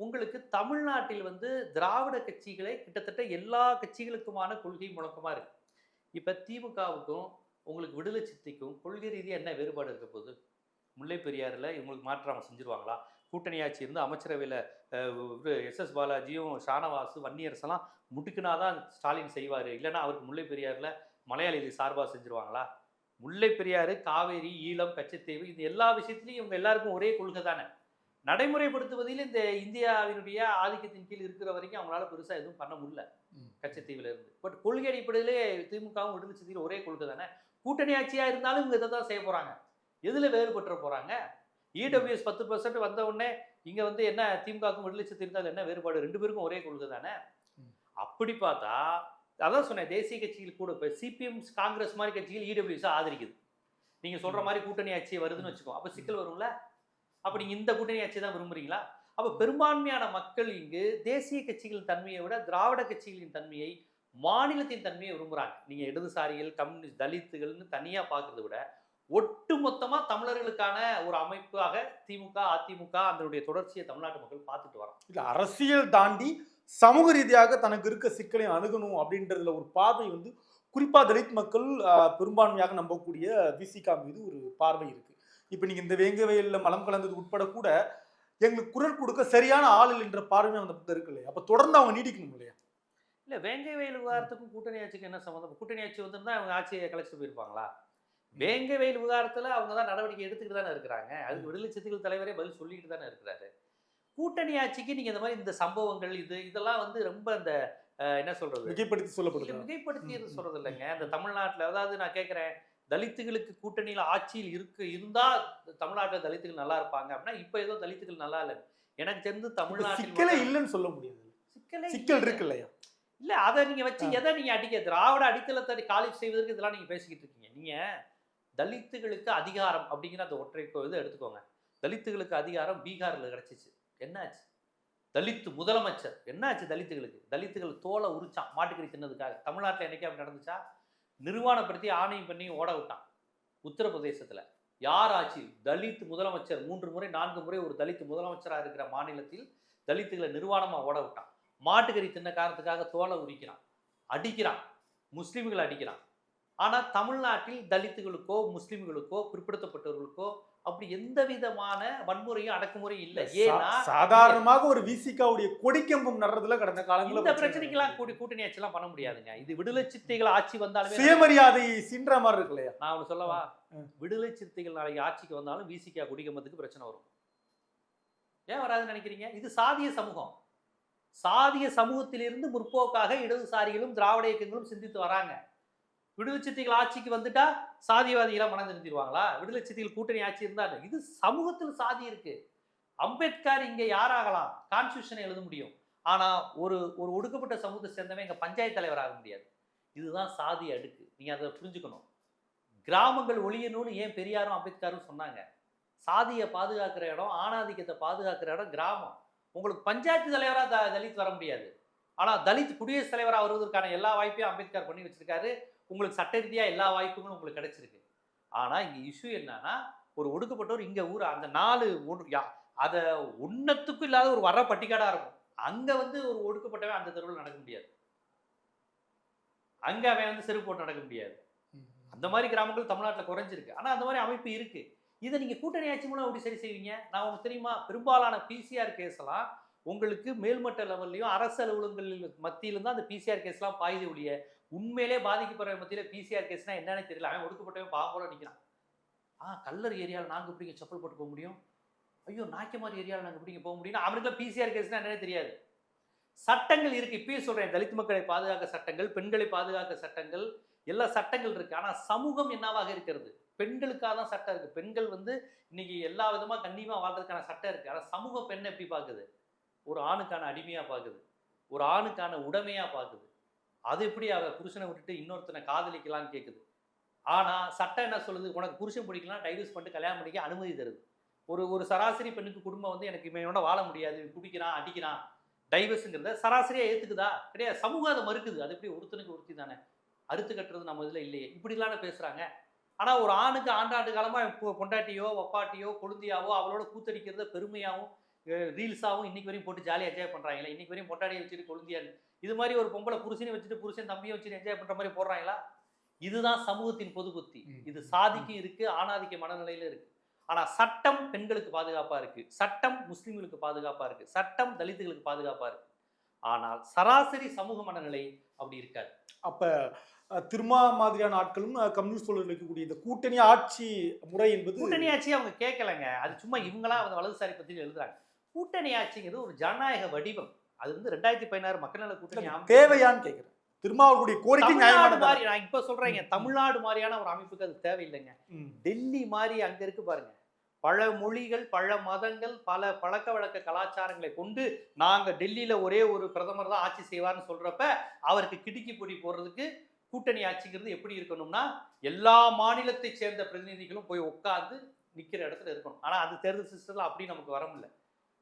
உங்களுக்கு தமிழ்நாட்டில் வந்து திராவிட கட்சிகளே கிட்டத்தட்ட எல்லா கட்சிகளுக்குமான கொள்கை முழக்கமா இருக்கு. இப்ப திமுகவுக்கும் உங்களுக்கு விடுதலை சித்திக்கும் கொள்கை ரீதியா என்ன வேறுபாடு இருக்க போகுது? முல்லை பெரியாறுல இவங்களுக்கு மாற்றம் செஞ்சிருவாங்களா? கூட்டணி ஆட்சி இருந்து அமைச்சரவையில் எஸ் எஸ் பாலாஜியும் ஷானவாசு வன்னியரசெல்லாம் முட்டுக்குனாதான் ஸ்டாலின் செய்வார். இல்லைன்னா அவருக்கு முல்லை பெரியாறுல மலையாளிகள் சார்பாக செஞ்சுருவாங்களா? முல்லை பெரியாறு காவேரி ஈழம் கச்சத்தீவு இது எல்லா விஷயத்துலையும் இவங்க எல்லாருக்கும் ஒரே கொள்கை தானே? நடைமுறைப்படுத்துவதில் இந்த இந்தியாவினுடைய ஆதிக்கத்தின் கீழ் இருக்கிற வரைக்கும் அவங்களால பெருசாக எதுவும் பண்ண முடியல. கச்சத்தீவுல இருந்து. பட் கொள்கை அடிப்படையிலே திமுகவும் விடுதலை ஒரே கொள்கை தானே? கூட்டணி ஆட்சியாக இருந்தாலும் இவங்க இதை தான் செய்ய போகிறாங்க எதில் வேறுபட்டுற போகிறாங்க இடபிள்யூஎஸ் பத்து பர்சன்ட் வந்த உடனே இங்கே வந்து என்ன திமுகவுக்கும் விடுதலை சிறுத்தைகள் என்ன வேறுபாடு? ரெண்டு பேருக்கும் ஒரே கொள்கை தானே. அப்படி பார்த்தா அதான் சொன்னேன் தேசிய கட்சிகள் கூட இப்போ சிபிஎம் காங்கிரஸ் மாதிரி கட்சிகள் இடபிள்யூஎஸ் ஆதரிக்குது. நீங்கள் சொல்கிற மாதிரி கூட்டணி ஆட்சி வருதுன்னு வச்சுக்கோ அப்போ சிக்கல் வரும்ல? அப்போ நீங்கள் இந்த கூட்டணி ஆட்சி தான் விரும்புறீங்களா? அப்போ பெரும்பான்மையான மக்கள் இங்கு தேசிய கட்சிகளின் தன்மையை விட திராவிட கட்சிகளின் தன்மையை மாநிலத்தின் தன்மையை விரும்புகிறாங்க நீங்கள் இடதுசாரிகள் கம்யூனிஸ்ட் தலித்துகள்னு தனியாக பார்க்கறத விட ஒட்டு மொத்தமாக தமிழர்களுக்கான ஒரு அமைப்பாக திமுக அதிமுக அதனுடைய தொடர்ச்சியை தமிழ்நாட்டு மக்கள் பார்த்துட்டு வரோம் இல்ல அரசியல் தாண்டி சமூக ரீதியாக தனக்கு இருக்க சிக்கலை அணுகணும் அப்படின்றதுல ஒரு பார்வை வந்து குறிப்பா தலித் மக்கள் பெரும்பான்மையாக நம்பக்கூடிய விசிகா மீது ஒரு பார்வை இருக்கு. இப்போ நீங்க இந்த வேங்க வயல்ல மலம் கலந்தது உட்பட கூட எங்களுக்கு குரல் கொடுக்க சரியான ஆள் இல்லைன்ற பார்வை அந்த பக்கம் இருக்கு இல்லையா? அப்ப தொடர்ந்து அவங்க நீடிக்கணும் இல்லையா? இல்லை வேங்கை வயல் விவகாரத்துக்கும் கூட்டணி ஆட்சிக்கு என்ன சம்மந்தம்? கூட்டணி ஆட்சி வந்திருந்தா அவங்க ஆட்சியை கலைச்சிட்டு போயிருப்பாங்களா? வேங்கை வயல் விவகாரத்தில் அவங்க தான் நடவடிக்கை எடுத்துக்கிட்டு தானே இருக்கிறாங்க. அதுக்கு விடுதலை சிறுத்தைகள் தலைவரே பதில் சொல்லிக்கிட்டு தானே இருக்கிறாரு. கூட்டணி ஆட்சிக்கு நீங்கள் இந்த மாதிரி இந்த சம்பவங்கள் இது இதெல்லாம் வந்து ரொம்ப அந்த என்ன சொல்றது? மிகைப்படுத்தி சொல்லப்படுது? மிகைப்படுத்தி சொல்றது இல்லைங்க இந்த தமிழ்நாட்டில் அதாவது நான் கேட்குறேன் தலித்துகளுக்கு கூட்டணியில் ஆட்சியில் இருக்கு இருந்தா தமிழ்நாட்டில் தலித்துகள் நல்லா இருப்பாங்க அப்படின்னா இப்போ ஏதோ தலித்துகள் நல்லா இல்லை. எனக்கு தெரிந்து இப்ப தமிழ்நாட்டில் சிக்கலே இல்லைன்னு சொல்ல முடியாது. சிக்கலே சிக்கல். இருக்கு இல்லையா? இல்ல அதை நீங்க வச்சு. எதை நீங்க அடிக்க திராவிட அடித்தளத்தை காலிஃப் செய்வதற்கு இதெல்லாம் நீங்க பேசிக்கிட்டு இருக்கீங்க. நீங்க தலித்துகளுக்கு அதிகாரம் அப்படிங்கிற அந்த ஒற்றை இதை எடுத்துக்கோங்க. தலித்துகளுக்கு அதிகாரம் பீகார்ல கிடைச்சிச்சு. என்னாச்சு? தலித்து முதலமைச்சர். என்னாச்சு தலித்துகளுக்கு? தலித்துகள் தோலை உரிச்சான் மாட்டுக்கறி தின்னதுக்காக. தமிழ்நாட்டில் என்றைக்கு அப்படி நடந்துச்சா? நிர்வாணப்படுத்தி ஆணையம் பண்ணி ஓட விட்டான் உத்தரப்பிரதேசத்தில். யார் ஆட்சி? தலித் முதலமைச்சர். மூன்று முறை நான்கு முறை ஒரு தலித் முதலமைச்சராக இருக்கிற மாநிலத்தில் தலித்துகளை நிர்வாணமாக ஓட விட்டான். மாட்டுக்கறி தின்ன காரணத்துக்காக தோலை உரிக்கிறான். அடிக்கிறான். முஸ்லீம்களை அடிக்கிறான். ஆனால் தமிழ்நாட்டில் தலித்துகளுக்கோ முஸ்லீம்களுக்கோ பிற்படுத்தப்பட்டவர்களுக்கோ அப்படி எந்த விதமான வன்முறையும் அடக்குமுறையும் இல்லை. ஏன்னா சாதாரணமாக ஒரு விசிகாவுடைய கொடிக்கம்பம் நடுறதுல கடந்த இந்த காலங்களில் பிரச்சனைக்கெல்லாம் கூடி கூட்டணி ஆட்சியெல்லாம் பண்ண முடியாதுங்க. இது விடுதலை சிறுத்தைகள் ஆட்சி வந்தாலுமே சுயமரியாதை சின்ற மாதிரி இருக்கு இல்லையா? நான் ஒன்று சொல்லவா. விடுதலை சிறுத்தைகள் நாளைக்கு ஆட்சிக்கு வந்தாலும் விசிகா குடிக்கம்பத்துக்கு பிரச்சனை வரும். ஏன் வராதுன்னு நினைக்கிறீங்க? இது சாதிய சமூகம். சாதிய சமூகத்திலிருந்து முற்போக்காக இடதுசாரிகளும் திராவிட இயக்கங்களும் சிந்தித்து வராங்க. விடுதலை சிறுத்தைகள் ஆட்சிக்கு வந்துட்டா சாதிவாதிகளாக மனம் திருந்திடுவாங்களா விடுதலை சிறுத்தைகள் கூட்டணி ஆட்சி இருந்தாங்க இது சமூகத்தில் சாதி இருக்கு. அம்பேத்கர் இங்கே யாராகலாம்? கான்ஸ்டியூஷனை எழுத முடியும். ஆனால் ஒரு ஒரு ஒடுக்கப்பட்ட சமூகத்தை சேர்ந்தவன் எங்கள் பஞ்சாயத்து தலைவர் ஆக முடியாது. இதுதான் சாதி அடுக்கு. நீங்கள் அதை புரிஞ்சுக்கணும். கிராமங்கள் ஒழியணும்னு ஏன் பெரியாரும் அம்பேத்கரும் சொன்னாங்க? சாதியை பாதுகாக்கிற இடம் ஆணாதிக்கத்தை பாதுகாக்கிற இடம் கிராமம். உங்களுக்கு பஞ்சாயத்து தலைவராக த தலித் வர முடியாது. ஆனால் தலித் குடியரசுத் தலைவராக வருவதற்கான எல்லா வாய்ப்பையும் அம்பேத்கர் பண்ணி வச்சிருக்காரு. உங்களுக்கு சட்ட ரீதியாக எல்லா வாய்ப்புகளும் உங்களுக்கு கிடைச்சிருக்கு. ஆனால் இங்கே இஷ்யூ என்னன்னா ஒரு ஒடுக்கப்பட்டவர் இங்கே ஊர் அந்த நாலு அதை ஒன்னத்துக்கும் இல்லாத ஒரு வர பட்டிக்காடாக இருக்கும். அங்கே வந்து ஒரு ஒடுக்கப்பட்டவன் அந்த தெருவில் நடக்க முடியாது. அங்கே அவன் வந்து செருப்பு போட்டு நடக்க முடியாது. அந்த மாதிரி கிராமங்கள் தமிழ்நாட்டில் குறைஞ்சிருக்கு. ஆனால் அந்த மாதிரி அமைப்பு இருக்கு. இதை நீங்கள் கூட்டணி ஆட்சி மூலம் எப்படி சரி செய்வீங்க? நான் உங்களுக்கு தெரியுமா? பெரும்பாலான பிசிஆர் கேஸ்லாம் உங்களுக்கு மேல்மட்ட லெவல்லையும் அரசு அலுவலகங்கள் மத்தியிலும் தான் அந்த பிசிஆர் கேஸ்லாம் பாயுது ஒழிய உண்மையிலே பாதிக்கப்படுற மத்தியில் பிசிஆர் கேஸ்னால் என்னன்னு தெரியல. அவன் ஒடுக்கப்பட்டவன் பாவம் போல நிற்கிறான் ஆ கல்லர் ஏரியாவில் நாங்கள் எப்படிங்க செப்பல் போட்டு போக முடியும்? ஐயோ நாய்க்கமாரி ஏரியாவில் நாங்கள் எப்படிங்க போக முடியும்? அவனுக்குலாம் பிசிஆர் கேஸ்னால் என்னன்னு தெரியாது. சட்டங்கள் இருக்குது இப்பயே சொல்கிறேன் தலித் மக்களை பாதுகாக்க சட்டங்கள் பெண்களை பாதுகாக்க சட்டங்கள் எல்லா சட்டங்கள் இருக்குது ஆனால் சமூகம் என்னவாக இருக்கிறது? பெண்களுக்காக தான் சட்டம் இருக்குது பெண்கள் வந்து இன்னைக்கு எல்லா விதமாக கண்ணியமாக வாழ்றதுக்கான சட்டம் இருக்குது ஆனால் சமூக பெண்ணை எப்படி பார்க்குது? ஒரு ஆணுக்கான அடிமையாக பார்க்குது. ஒரு ஆணுக்கான உடமையாக பார்க்குது. அது எப்படி அவ புருஷனை விட்டுட்டு இன்னொருத்தனை காதலிக்கலாம்னு கேட்குது ஆனால் சட்டம் என்ன சொல்லுது? உனக்கு புருஷன் பிடிக்கலாம் டைவர்ஸ் பண்ணிட்டு கல்யாணம் பண்ணிக்க அனுமதி தருது. ஒரு ஒரு சராசரி பெண்ணுக்கு குடும்பம் வந்து எனக்கு இவனோட வாழ முடியாது குடிக்கிறான் அடிக்கிறான். டைவர்ஸுங்கிறத சராசரியாக ஏற்றுக்குதா கிடையாது. சமூகம் அதை மறுக்குது. அது எப்படி? ஒருத்தனுக்கு ஒருத்தி தானே. அறுத்து கட்டுறது நம்ம இதில் இல்லையே. இப்படிலாம் பேசுகிறாங்க ஆனால் ஒரு ஆணுக்கு ஆண்டாண்டு காலமாக பொண்டாட்டியோ ஒப்பாட்டியோ கொழுந்தியாவோ அவளோட கூத்தடிக்கிறத பெருமையாகவும் ரீல்ஸாவும் இன்னைக்கு வரையும் போட்டு ஜாலியாக என்ஜாய் பண்றாங்களா? இன்னைக்கு வரையும் பொண்டாட்டியை வச்சுட்டு கொழுந்தியா இது மாதிரி ஒரு பொம்பளை புருஷனை வச்சுட்டு புருஷன் தம்பியை வச்சுட்டு என்ஜாய் பண்ற மாதிரி போடுறாங்களா? இதுதான் சமூகத்தின் பொது புத்தி. இது சாதிக்கும் இருக்கு ஆணாதிக்க மனநிலையில இருக்கு. ஆனா சட்டம் பெண்களுக்கு பாதுகாப்பா இருக்கு. சட்டம் முஸ்லிம்களுக்கு பாதுகாப்பா இருக்கு. சட்டம் தலித்துகளுக்கு பாதுகாப்பா இருக்கு. ஆனால் சராசரி சமூக மனநிலை அப்படி இருக்காது. அப்ப திருமா மாதிரியான ஆட்களும் கம்யூனிஸ்ட் தோழர்கள் இருக்கக்கூடிய இந்த கூட்டணி ஆட்சி முறை என்பது கூட்டணி ஆட்சி அவங்க கேட்கலங்க. அது சும்மா இவங்களா வந்து வலதுசாரி பத்தி எழுதுறாங்க. கூட்டணி ஆட்சிங்கிறது ஒரு ஜனநாயக வடிவம். அது வந்து ரெண்டாயிரத்தி பதினாறு மக்கள் நல கூட்டணி. தேவையான்னு கேட்கிறேன் திருமாவர்களுடைய கோரிக்கை நியாயமானதா மாதிரி நான் இப்ப சொல்றேங்க தமிழ்நாடு மாதிரியான ஒரு அமைப்புக்கு அது தேவையில்லைங்க. டெல்லி மாதிரி அங்க இருக்கு பாருங்க. பல மொழிகள் பல மதங்கள் பல பழக்க வழக்க கலாச்சாரங்களை கொண்டு நாங்க டெல்லியில ஒரே ஒரு பிரதமர் தான் ஆட்சி செய்வார்னு சொல்றப்ப அவருக்கு கிடுக்கி பொடி போடுறதுக்கு கூட்டணி ஆட்சிங்கிறது எப்படி இருக்கணும்னா எல்லா மாநிலத்தை சேர்ந்த பிரதிநிதிகளும் போய் உட்கார்ந்து நிக்கிற இடத்துல இருக்கணும். ஆனா அது தேர்தல் சிஸ்டம்ல அப்படி நமக்கு வர முடியல.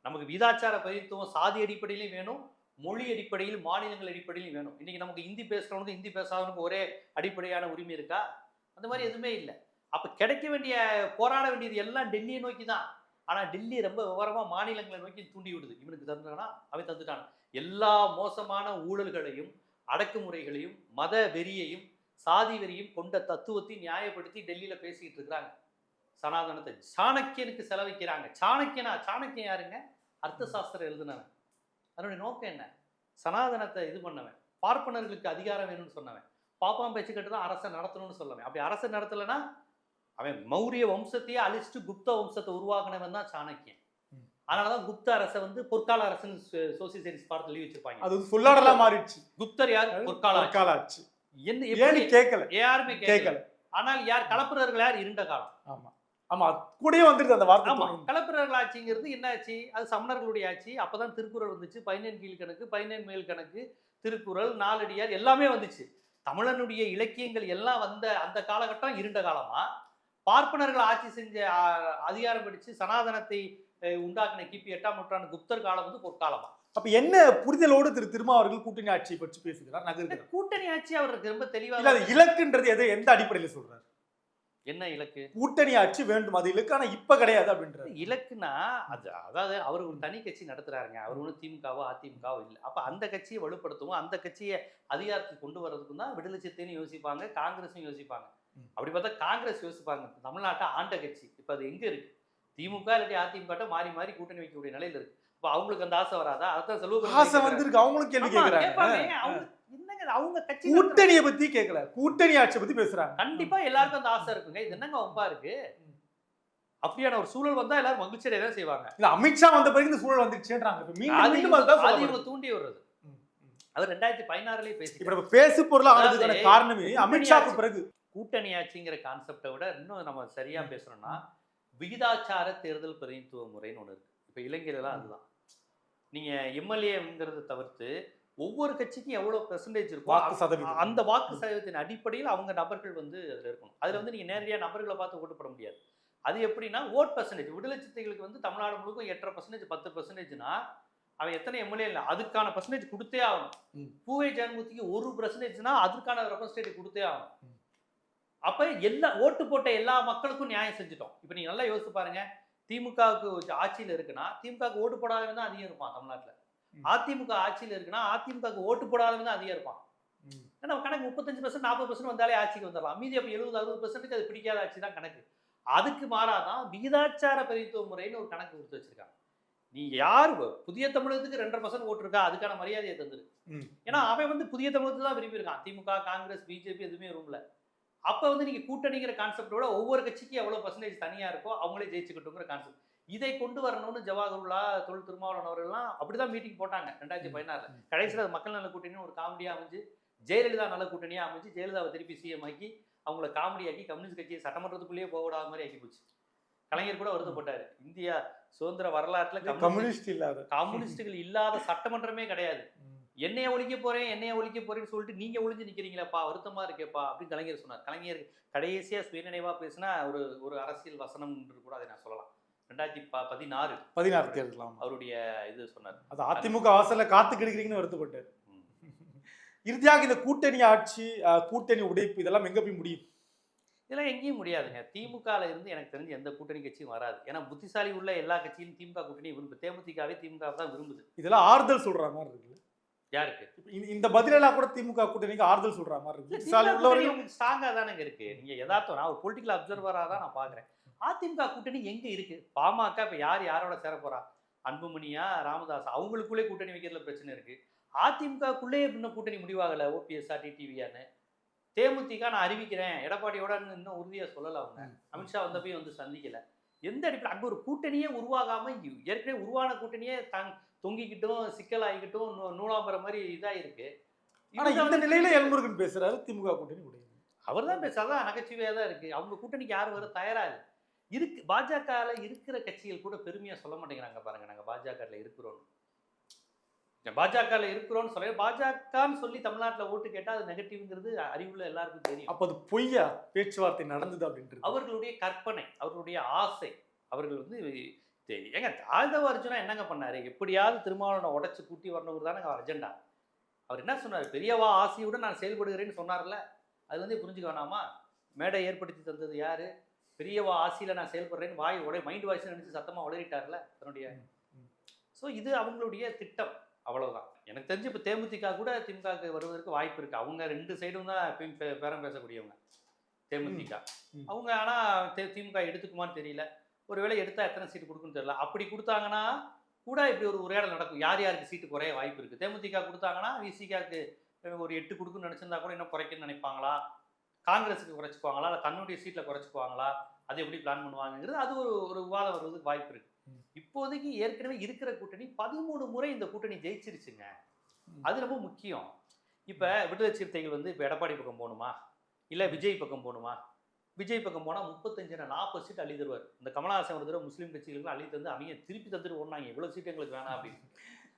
நமக்கு விதாச்சார பிரதித்துவம் சாதி அடிப்படையிலையும் வேணும் மொழி அடிப்படையில் மாநிலங்கள் அடிப்படையிலும் வேணும். இன்றைக்கி நமக்கு ஹிந்தி பேசுகிறவனுக்கு ஹிந்தி பேசாதவனுக்கு ஒரே அடிப்படையான உரிமை இருக்கா? அந்த மாதிரி எதுவுமே இல்லை. அப்போ கிடைக்க வேண்டிய போராட வேண்டியது எல்லாம் டெல்லியை நோக்கி தான் ஆனால் டெல்லி ரொம்ப விவரமாக மாநிலங்களை நோக்கி தூண்டி விடுது. இவனுக்கு தந்துட்டானா? அவன் தந்துட்டான். எல்லா மோசமான ஊழல்களையும் அடக்குமுறைகளையும் மத வெறியையும் சாதி வெறியும் கொண்ட தத்துவத்தை நியாயப்படுத்தி டெல்லியில் பேசிக்கிட்டு இருக்கிறாங்க. சனாதனத்தை சாணக்கியனுக்கு செலவிக்கிறாங்க சாணக்கியனா? சாணக்கியன் யாருங்க? அர்த்த சாஸ்திரம் எழுதுனவன். அதனுடைய நோக்கம் என்ன? சனாதனத்தை இது பண்ணவன். பார்ப்பனர்களுக்கு அதிகாரம் வேணும்னு சொன்னவன். பாப்பாம் பேச்சு கட்டு தான் அரசை நடத்தணும்னு சொல்லவன். அப்படி அரசை நடத்தலைன்னா அவன் மௌரிய வம்சத்தையே அழிச்சிட்டு குப்த வம்சத்தை உருவாக்குனவன் தான் சாணக்கியன். அதனாலதான் குப்த அரசை வந்து பொற்கால அரசுன்னு சோசியல் சயின்ஸ் பாடத்துல எழுதி வச்சிருப்பாங்க. அது சொல்லாடலா மாறிடுச்சு. குப்தர் யார்? பொற்கால ஆட்சி. என்ன கேட்கல யாருமே கேட்கல கேட்கல ஆனால் யார் கலப்புறவர்கள் யார்? இருண்ட காலம். ஆமா. ஆமா கூடயே வந்துருது அந்த வார்த்தை ஆமா. கலப்பிரர்கள் ஆட்சிங்கிறது என்ன ஆச்சு அது சமணர்களுடைய ஆட்சி. அப்பதான் திருக்குறள் வந்துச்சு. பதினேழு கீழ் கணக்கு பதினேழு மேல் கணக்கு திருக்குறள் நாலடியார் எல்லாமே வந்துச்சு. தமிழனுடைய இலக்கியங்கள் எல்லாம் வந்த அந்த காலகட்டம் இருண்ட காலமா? பார்ப்பனர்கள் ஆட்சி செஞ்ச அதிகாரம் பிடிச்சு சனாதனத்தை உண்டாக்கின கிபி எட்டாம் நூற்றாண்டு குப்தர் காலம் வந்து பொற்காலமா? அப்ப என்ன புரிதலோடு திரு திருமா அவர்கள் கூட்டணி ஆட்சியை பற்றி பேசுகிறார் நகர்கிறார்? கூட்டணி ஆட்சி அவருக்கு ரொம்ப தெளிவா இல்ல அது இலக்குன்றது எது எந்த அடிப்படையில சொல்றாரு? என்ன இலக்கு? கூட்டணி ஆட்சி வேண்டும். அது இலக்கு. ஆனா இப்ப கிடையாது அப்படின்றாரு. இலக்குனா அது அதாவது அவர் ஒரு தனி கட்சி நடத்துறாருங்க. அவர் ஒன்றும் திமுகவோ அதிமுகவோ இல்லை. அப்ப அந்த கட்சியை வலுப்படுத்தவும். அந்த கட்சியை அதிகாரத்துக்கு கொண்டு வர்றதுக்கும் தான் விடுதலை சிறுத்தைன்னு யோசிப்பாங்க காங்கிரஸும் யோசிப்பாங்க. அப்படி பார்த்தா காங்கிரஸ் யோசிப்பாங்க. தமிழ்நாட்டை ஆண்ட கட்சி. இப்ப அது எங்க இருக்கு? திமுக இல்லாட்டி அதிமுக மாறி மாறி கூட்டணி வைக்கக்கூடிய நிலையில இருக்கு. அப்ப அவங்களுக்கு அந்த ஆசை வராதா? அதான் செலவு ஆசை வந்திருக்கு. அவங்களும் கேள்வி கேட்கிறாங்க அவங்க கட்சி கூட்டணியை பத்தி கேட்கல கூட்டணி ஆட்சியை பத்தி பேசுறாங்க. கண்டிப்பா எல்லாருக்கும் அந்த ஆசை இருக்குங்க. இது என்னங்க வம்பா இருக்கு அப்படியான ஒரு சூழல் வந்தா எல்லாரும் மகிழ்ச்சியடைய தான் செய்வாங்க. இல்ல அமித்ஷா வந்த பிறகு இந்த சூழல் வந்துருச்சுன்றாங்க. மீண்டும் அது. இவங்க தூண்டி ம். அவர் ரெண்டாயிரத்தி பதினாறுலயே பேசி இப்ப நம்ம பேசு பொருள் ஆனதுக்கான காரணமே அமித்ஷாக்கு. பிறகு. கூட்டணி ஆட்சிங்கிற கான்செப்டை விட இன்னும் நம்ம சரியா பேசணும்னா விகிதாச்சார தேர்தல் பிரதிநிதித்துவ முறைன்னு ஒண்ணு இருக்கு. இப்ப இலங்கையிலலாம் அதுதான். நீங்க எம்எல்ஏங்கிறத தவிர்த்து ஒவ்வொரு கட்சிக்கும் எவ்வளவு பெர்சன்டேஜ் இருக்கும் வாக்கு சதவீதம். அந்த வாக்கு சதவீதத்தின் அடிப்படையில் அவங்க நபர்கள் வந்து அதுல இருக்கணும் அதுல வந்து நீங்க நேரடியா நபர்களை பார்த்து ஓட்டு போட முடியாது அது எப்படின்னா ஓட் பர்சன்டேஜ் விடுதலை வந்து தமிழ்நாடு முழுக்க எட்டரை பர்சன்டேஜ் பத்து பர்சன்டேஜ்னா அவன் எத்தனை எம்எல்ஏ இல்லை அதுக்கான பர்சன்டேஜ் கொடுத்தே ஆகணும். பூவை ஜெகன்மூர்த்திக்கு ஒரு பர்சன்டேஜ்னா அதுக்கான ரெப்ரஸன்டேட்டிவ் கொடுத்தே ஆகணும். அப்ப எல்லா ஓட்டு போட்ட எல்லா மக்களுக்கும் நியாயம் செஞ்சுட்டோம் இப்போ நீங்க நல்லா யோசிச்சு பாருங்க திமுகவுக்கு ஆட்சியில் இருக்குன்னா திமுகவுக்கு ஓட்டு போடாதவன் தான் அதிகம் இருப்பான் தமிழ்நாட்டுல. அதிமுக ஆட்சியில் இருக்குன்னா அதிமுகவுக்கு ஓட்டு போடாதவன் தான் அதிகம் இருப்பான். ஏன்னா கணக்கு முப்பத்தஞ்சு பர்சன்ட் நாற்பது பர்சன்ட் வந்தாலே ஆட்சிக்கு வந்துடலாம். மீதி அப்போ எழுபது அறுபது பர்சன்ட்டுக்கு அது பிடிக்காத ஆட்சி தான் கணக்கு. அதுக்கு மாறாதான் விகிதாச்சார பிரதித்துவ முறைன்னு ஒரு கணக்கு கொடுத்து வச்சிருக்காங்க. நீ யார்? புதிய தமிழகத்துக்கு ரெண்டரை பர்சன்ட் ஓட்டு இருக்கா? அதுக்கான மரியாதையை தந்துரு. ஏன்னா அவன் வந்து புதிய தமிழகத்துக்கு தான் விரும்பி இருக்கான் திமுக காங்கிரஸ் பிஜேபி எதுவுமே ரூம்ல அப்ப வந்து நீங்க கூட்டணிங்கிற கான்செப்டோட ஒவ்வொரு கட்சிக்கு எவ்வளவு பர்சன்டேஜ் தனியா இருக்கோ அவங்களே ஜெயிச்சுக்கிட்டுங்கிற கான்செப்ட் இதை கொண்டு வரணும்னு ஜவஹர்லா தொல் திருமாவளவன் அவர்கள்லாம் அப்படிதான் மீட்டிங் போட்டாங்க ரெண்டாயிரத்தி பதினாறுல. கடைசியில் மக்கள் நல கூட்டணின்னு ஒரு காமெடியா அமைஞ்சு ஜெயலலிதா நல்ல கூட்டணியா அமைஞ்சு ஜெயலலிதாவை திருப்பி சிஎம் ஆக்கி அவங்கள காமெடி ஆக்கி கம்யூனிஸ்ட் கட்சியை சட்டமன்றத்துக்குள்ளேயே போக விடாத மாதிரி ஆக்கி போச்சு. கலைஞர் கூட வருத்தப்பட்டாரு இந்தியா சுதந்திர வரலாற்றுல கம்யூனிஸ்ட் இல்லாத. கம்யூனிஸ்டுகள் இல்லாத சட்டமன்றமே கிடையாது. என்னைய ஒழிக்க போறேன் என்னைய ஒழிக்க போறேன்னு சொல்லிட்டு நீங்க ஒழிஞ்சு நிக்கிறீங்களேப்பா வருத்தமா இருக்கேப்பா அப்படின்னு கலைஞர் சொன்னார். கலைஞர் கடைசியா சுயநினைவா பேசினா ஒரு ஒரு அரசியல் வசனம் கூட அதை நான் சொல்லலாம். ரெண்டாயிரத்தி ப பதினாறு. பதினாறு தேர்தல் ஆமா. அவருடைய இது சொன்னார். அது அதிமுக வாசல்ல காத்து கிடக்கிறீங்கன்னு வருத்தப்பட்டார். இறுதியாக இந்த கூட்டணி ஆட்சி கூட்டணி உடைப்பு இதெல்லாம் எங்க போய் முடியும்? இதெல்லாம் எங்கேயும் முடியாதுங்க. திமுகல இருந்து எனக்கு தெரிஞ்சு எந்த கூட்டணி கட்சியும் வராது. ஏன்னா புத்திசாலி உள்ள எல்லா கட்சியும் திமுக கூட்டணி விரும்பு தேமுதிகவே திமுக தான் விரும்புது. இதெல்லாம் ஆறுதல் சொல்ற மாதிரி இருக்கு யாருக்கு? இந்த- பதிலெல்லாம் கூட திமுக கூட்டணிக்கு ஆறுதல் சொல்ற மாதிரி இருக்கு. புத்திசாலி திமுக கூட்டணி உள்ளவர்கள் உங்களுக்கு ஸ்ட்ராங்கா தானங்க இருக்கு. நீங்க யதார்த்தம் நான் ஒரு பொலிட்டிக்கல் அப்சர்வரா தான் நான் பாக்குறேன். அதிமுக கூட்டணி எங்க இருக்கு? பாமக இப்ப யார் யாரோட சேர போறா? அன்புமணியா ராமதாஸ் அவங்களுக்குள்ளே கூட்டணி வைக்கிறதுல பிரச்சனை இருக்கு. அதிமுகக்குள்ளே இன்னும் கூட்டணி முடிவாகல ஓபிஎஸ்ஆ டிடிவியான்னு தேமுதிக நான் அறிவிக்கிறேன். எடப்பாடியோட இன்னும் உறுதியா சொல்லல அவங்க. அமித்ஷா வந்தப்பையும் வந்து சந்திக்கல. எந்த அடிப்படை அங்க ஒரு கூட்டணியே உருவாகாம இ- ஏற்கனவே உருவான கூட்டணியே தங் தொங்கிக்கிட்டும் சிக்கலாகிக்கிட்டும் நூ- நூலாம்பரம் மாதிரி இதாயிருக்கு ஆனா இந்த நிலையில எல்முருகன் பேசுறாரு திமுக கூட்டணி உடையுது அவர் தான் பேசாதான் நகைச்சுவையாக தான் இருக்கு. அவங்க கூட்டணிக்கு யாரும் வர தயாரா இல்லை. இருக்கு பாஜகல இருக்கிற கட்சிகள் கூட பெருமையா சொல்ல மாட்டேங்கிறாங்க பாருங்க நாங்க பாஜகல இருக்கிறோம் பாஜகல இருக்கிறோம்னு சொல்ல பாஜகன்னு சொல்லி தமிழ்நாட்டுல ஓட்டு கேட்டா அது நெகட்டிவ்ங்கிறது அறிவுள்ள எல்லாருக்கும் தெரியும். அப்ப அது பொய்யா? பேச்சுவார்த்தை நடந்தது அப்படின்றது? அவர்களுடைய கற்பனை அவர்களுடைய ஆசை அவர்கள் வந்து தெ- ஏங்க தாழ்தவ அர்ஜுனா என்னங்க பண்ணாரு? எப்படியாவது திருமாவளவனை உடைச்சு கூட்டி வரணுங்கிறது தானே அவர் அஜெண்டா அவர் என்ன சொன்னார்? பெரியவா ஆசையுடன் நான் செயல்படுகிறேன்னு சொன்னார்ல? அது வந்து புரிஞ்சுக்க வேணாமா? மேடை ஏற்படுத்தி தந்தது யாரு? பெரியவா ஆசையில நான் செயல்படுறேன்னு வாய் உடைய மைண்ட் வாய்ஸ் நினைச்சு சத்தமா உளறிட்டார்ல தன்னுடைய. ஸோ இது அவங்களுடைய திட்டம். அவ்வளவுதான். எனக்கு தெரிஞ்சு இப்போ தேமுதிக கூட திமுகவுக்கு வருவதற்கு வாய்ப்பு இருக்கு. அவங்க ரெண்டு சைடும் தான் எப்பயும் பேரம் பேசக்கூடியவங்க. தேமுதிக. அவங்க ஆனா தே- திமுக எடுத்துக்குமான்னு தெரியல. ஒருவேளை எடுத்தா எத்தனை சீட்டு கொடுக்குன்னு தெரியல. அப்படி கொடுத்தாங்கன்னா கூட இப்படி ஒரு உரையாடல் நடக்கும். யார் யாருக்கு சீட்டு குறைய வாய்ப்பு இருக்கு? தேமுதிக கொடுத்தாங்கன்னா விசிகாக்கு ஒரு எட்டு கொடுக்குன்னு நினைச்சிருந்தா கூட இன்னும் குறைக்கணும்னு நினைப்பாங்களா? காங்கிரஸுக்கு குறைச்சிக்குவாங்களா? இல்லை தன்னுடைய சீட்டில் குறைச்சிக்குவாங்களா? அது எப்படி பிளான் பண்ணுவாங்கங்கிறது அது ஒரு ஒரு விவாதம் வருவதுக்கு வாய்ப்பு இருக்கு. இப்போதைக்கு ஏற்கனவே இருக்கிற கூட்டணி பதிமூணு முறை இந்த கூட்டணி ஜெயிச்சிருச்சுங்க. அது ரொம்ப முக்கியம். இப்ப விடுதலை சிறுத்தைகள் வந்து இப்ப எடப்பாடி பக்கம் போகணுமா? இல்ல விஜய் பக்கம் போகணுமா? விஜய் பக்கம் போனா முப்பத்தஞ்சு நாற்பது சீட் அள்ளி தருவார் இந்த கமலஹாசன் ஒரு தடவை முஸ்லீம் கட்சிகளுக்கு அள்ளி தந்து அவங்க திருப்பி தந்துட்டு ஓடினாங்க. எவ்வளவு சீட்டு எங்களுக்கு வேணாம் அப்படின்னு.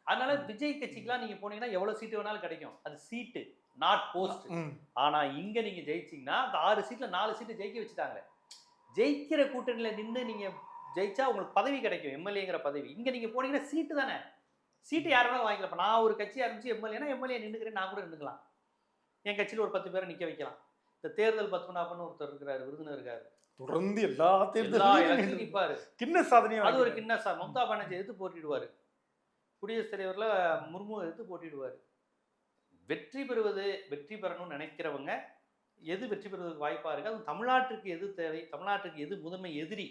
அதனால விஜய் கட்சிக்கெல்லாம் நீங்க போனீங்கன்னா எவ்வளவு சீட்டு வேணாலும் கிடைக்கும். அது சீட்டு நாட் போஸ்ட். ஆனா இங்க நீங்க ஜெயிச்சீங்கன்னா அந்த ஆறு சீட்ல நாலு சீட்டு ஜெயிக்க வச்சுட்டாங்க ஜெயிக்கிற கூட்டணியில நின்று நீங்க ஜெயிச்சா உங்களுக்கு பதவி கிடைக்கும் எம்எல்ஏங்கிற பதவி. இங்க நீங்க போனீங்கன்னா சீட்டு தானே. சீட்டு யார் வேணாலும் வாங்கிக்கலாம். இப்ப நான் ஒரு கட்சி ஆரம்பிச்சு எம்எல்ஏனா எம்எல்ஏ நின்றுக்கிறேன் நான் கூட நின்றுக்கலாம் என் கட்சியில ஒரு பத்து பேரை நிக்க வைக்கலாம். இந்த தேர்தல் பத்மநாபன் ஒருத்தர் இருக்கிறாரு விருதுநர் இருக்காரு தொடர்ந்து எல்லா தேர்தலும் கிண்ண சாதனையா அது ஒரு கிண்ண சார் மம்தா பானர்ஜி எதிர்த்து போட்டிடுவாரு. குடியரசுத் தலைவர்ல முர்மு எதிர்த்து போட்டிடுவாரு. வெற்றி பெறுவது வெற்றி பெறணும்னு நினைக்கிறவங்க எது வெற்றி பெறுவதற்கு வாய்ப்பா இருக்கு? அது தமிழ்நாட்டுக்கு எது தேவை? தமிழ்நாட்டுக்கு எது முதன்மை எதிரி?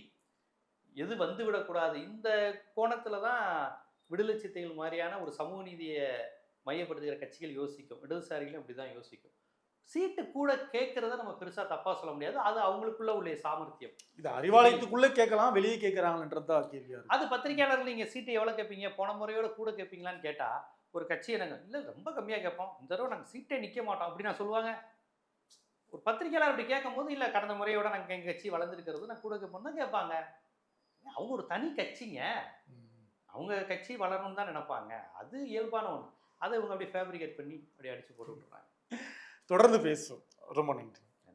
எது வந்து விடக்கூடாது இந்த கோணத்துல தான் விடுதலை சித்தைகள் மாதிரியான ஒரு சமூக நீதியை மையப்படுத்துகிற கட்சிகள் யோசிக்கும். இடதுசாரிகளும் இப்படி தான் யோசிக்கும். சீட்டு கூட கேட்கறத நம்ம பெருசா தப்பா சொல்ல முடியாது. அது அவங்களுக்குள்ள உள்ள சாமர்த்தியம். இது அறிவாலயத்துக்குள்ள கேட்கலாம் வெளியே கேட்கறாங்கன்றதா கேள்வியா இருக்கு. அது பத்திரிகையாளர்கள் நீங்க சீட்டு எவ்வளவு கேட்பீங்க? போன முறையோட கூட கேட்பீங்களான்னு கேட்டா ஒரு கட்சி என்னங்க இல்லை ரொம்ப கம்மியாக கேட்போம். இந்த தடவை நாங்கள் சீட்டே நிற்க மாட்டோம் அப்படி நான் சொல்லுவாங்க. ஒரு பத்திரிகையாளர் அப்படி கேட்கும்போது இல்லை கடந்த முறையோட நாங்கள் எங்கள் கட்சி வளர்ந்துருக்கிறது நான் கூட கேட்போம் தான் கேட்பாங்க. அவங்க ஒரு தனி கட்சிங்க. அவங்க கட்சி வளரணும்னு தான் நினைப்பாங்க. அது இயல்பான ஒன்று அதை இவங்க அப்படியே ஃபேப்ரிகேட் பண்ணி அப்படியே அடித்து போட்டு விட்டுறாங்க தொடர்ந்து பேசும் ரொம்ப நன்றி.